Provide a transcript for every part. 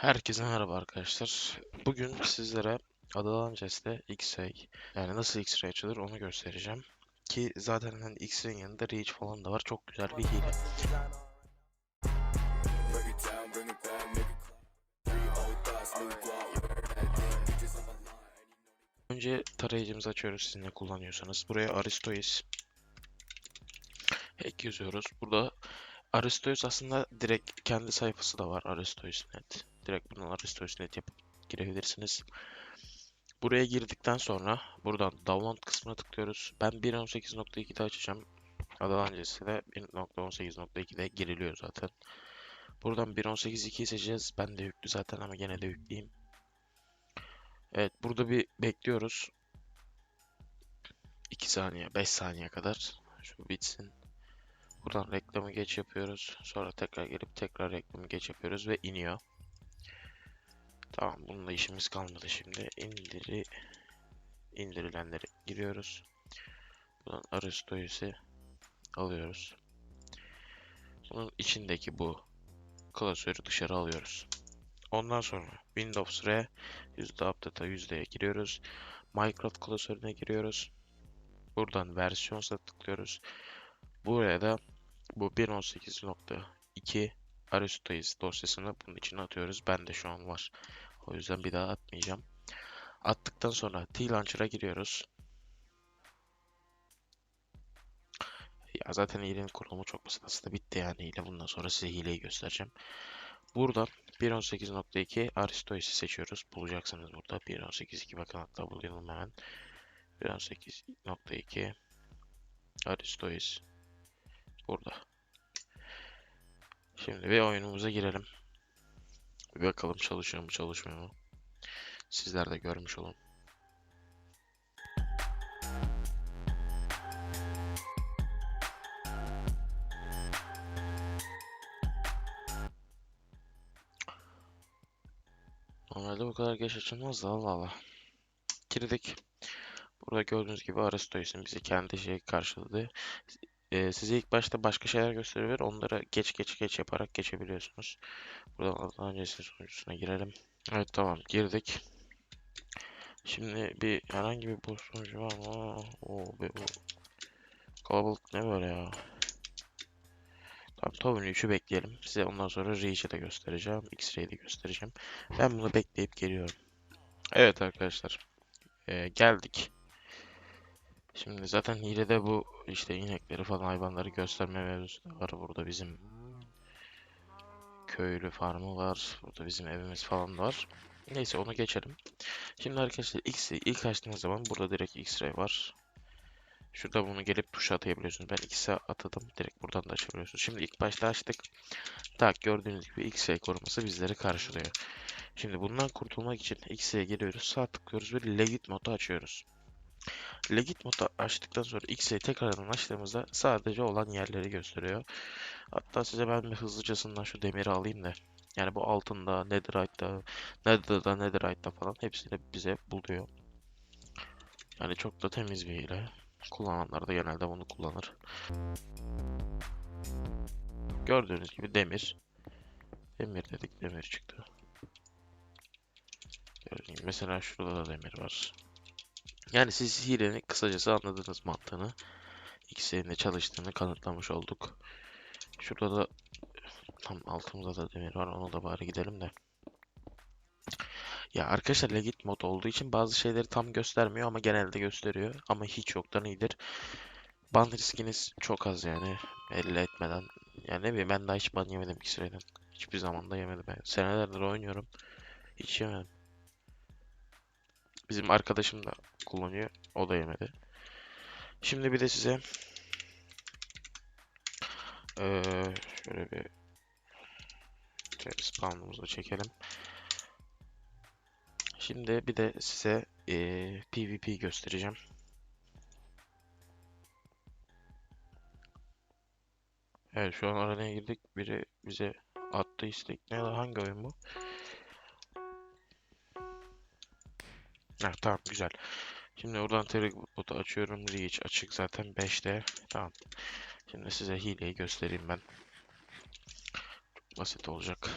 Herkese merhaba arkadaşlar. Bugün sizlere Adalanges'te X-Ray yani nasıl X-Ray açılır onu göstereceğim. Ki zaten hani X-Ray'in yanında Reach falan da var. Çok güzel bir hile. Önce tarayıcımızı açıyoruz siz ne kullanıyorsanız. Buraya Aristois hack yazıyoruz. Burada Aristois aslında direkt kendi sayfası da var Aristois.net. Direkt buradan Aristois.net yapıp girebilirsiniz. Buraya girdikten sonra buradan download kısmına tıklıyoruz. Ben 1.18.2'de açacağım. Adı öncesi de 1.18.2'de giriliyor zaten. Buradan 1.18.2'yi seçeceğiz. Ben de yüklü zaten ama gene de yükleyeyim. Evet burada bir bekliyoruz. 2 saniye 5 saniye kadar. Şu bitsin. Buradan reklamı geç yapıyoruz. Sonra tekrar gelip tekrar reklamı geç yapıyoruz ve iniyor. Tamam bununla işimiz kalmadı şimdi. İndiri indirilenleri giriyoruz. Buradan Aristois'i alıyoruz. Bunun içindeki bu klasörü dışarı alıyoruz. Ondan sonra Windows R update'a yüzdeye giriyoruz. Minecraft klasörüne giriyoruz. Buradan versiyonsa tıklıyoruz. Buraya da bu 1.18.2 Aristoteles dosyasını bunun içine atıyoruz. Ben de şu an var. O yüzden bir daha atmayacağım. Attıktan sonra T-Launcher'a giriyoruz. Ya zaten hilenin kurulumu çok basit. Aslında bitti yani hile. Bundan sonra size hileyi göstereceğim. Buradan 1.18.2 Aristoteles'i seçiyoruz. Bulacaksınız burada. 1.18.2 bakın hatta bulayalım hemen. 1.18.2 Aristoteles burada. Şimdi bir oyunumuza girelim. Bakalım çalışıyor mu çalışmıyor mu. Sizler de görmüş olun. Normalde bu kadar geç açılmaz da Allah Allah. Girdik. Burada gördüğünüz gibi Aristoteles'in bizi kendi şeyi karşıladı. Ee, size ilk başta başka şeyler gösteriyor. Onlara geç geç geç yaparak geçebiliyorsunuz. Buradan öncesi sonucuna girelim. Evet tamam girdik. Şimdi bir herhangi bir boş sonucu var mı? Oo be bu. Kalabalık ne böyle ya? Tamam Tobin 3'ü bekleyelim. Size ondan sonra Reach'i de göstereceğim. X-Ray'i de göstereceğim. Ben bunu bekleyip geliyorum. Evet arkadaşlar. Ee, geldik. Şimdi zaten hilede bu işte inekleri falan hayvanları gösterme mevzusu da var. Burada bizim köylü farmı var. Burada bizim evimiz falan var. Neyse onu geçelim. Şimdi arkadaşlar X ilk açtığınız zaman burada direkt X-ray var. Şurada bunu gelip tuşa atayabiliyorsunuz. Ben X'e atadım. Direkt buradan da açabiliyorsunuz. Şimdi ilk başta açtık. Tak gördüğünüz gibi X-ray koruması bizleri karşılıyor. Şimdi bundan kurtulmak için X'e geliyoruz. Sağ tıklıyoruz ve Legit modu açıyoruz. Legit modu açtıktan sonra X'e tekrardan açtığımızda sadece olan yerleri gösteriyor. Hatta size ben bir hızlıcasından şu demiri alayım da. Yani bu altında, netherite'da, nether'da, netherite'da falan hepsini bize buluyor. Yani çok da temiz bir hile. Kullananlar da genelde bunu kullanır. Gördüğünüz gibi demir. Demir dedik demir çıktı. Mesela şurada da demir var. Yani siz hilenin kısacası anladınız mantığını. İkisinin de çalıştığını kanıtlamış olduk. Şurada da tam altımızda da demir var. Ona da bari gidelim de. Ya arkadaşlar legit mod olduğu için bazı şeyleri tam göstermiyor ama genelde gösteriyor. Ama hiç yoktan iyidir. Ban riskiniz çok az yani. Belli etmeden. Yani ne bileyim ben daha hiç ban yemedim iki süreden. Hiçbir zaman da yemedim. Yani senelerdir oynuyorum. Hiç yemedim. Bizim arkadaşım da kullanıyor. O da yemedi. Şimdi bir de size eee, şöyle bir spawn'umuzu çekelim. Şimdi bir de size eee, PvP göstereceğim. Evet şu an arenaya girdik. Biri bize attı istek. Ne hangi oyun bu? Ha, tamam güzel. Şimdi oradan teleportu açıyorum. Reach açık zaten 5'te. Tamam. Şimdi size hileyi göstereyim ben. Çok basit olacak.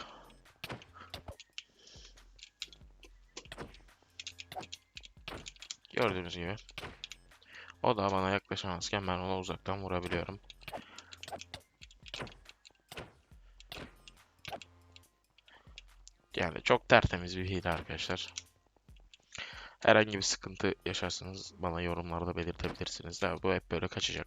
Gördüğünüz gibi. O da bana yaklaşamazken ben ona uzaktan vurabiliyorum. Yani çok tertemiz bir hile arkadaşlar. Herhangi bir sıkıntı yaşarsanız bana yorumlarda belirtebilirsiniz. de bu hep böyle kaçacak.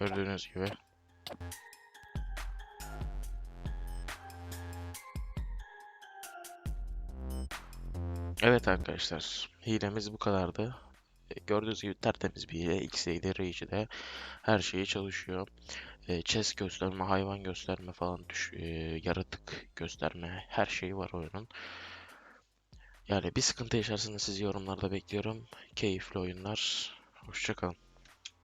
Gördüğünüz gibi. Evet arkadaşlar, hilemiz bu kadardı. E, Gördüğünüz gibi tertemiz bir hile. X'de, Rage'de her şeyi çalışıyor. E, chest gösterme, hayvan gösterme falan, düş, e, yaratık gösterme, her şeyi var oyunun. Yani bir sıkıntı yaşarsanız sizi yorumlarda bekliyorum. Keyifli oyunlar. Hoşçakalın.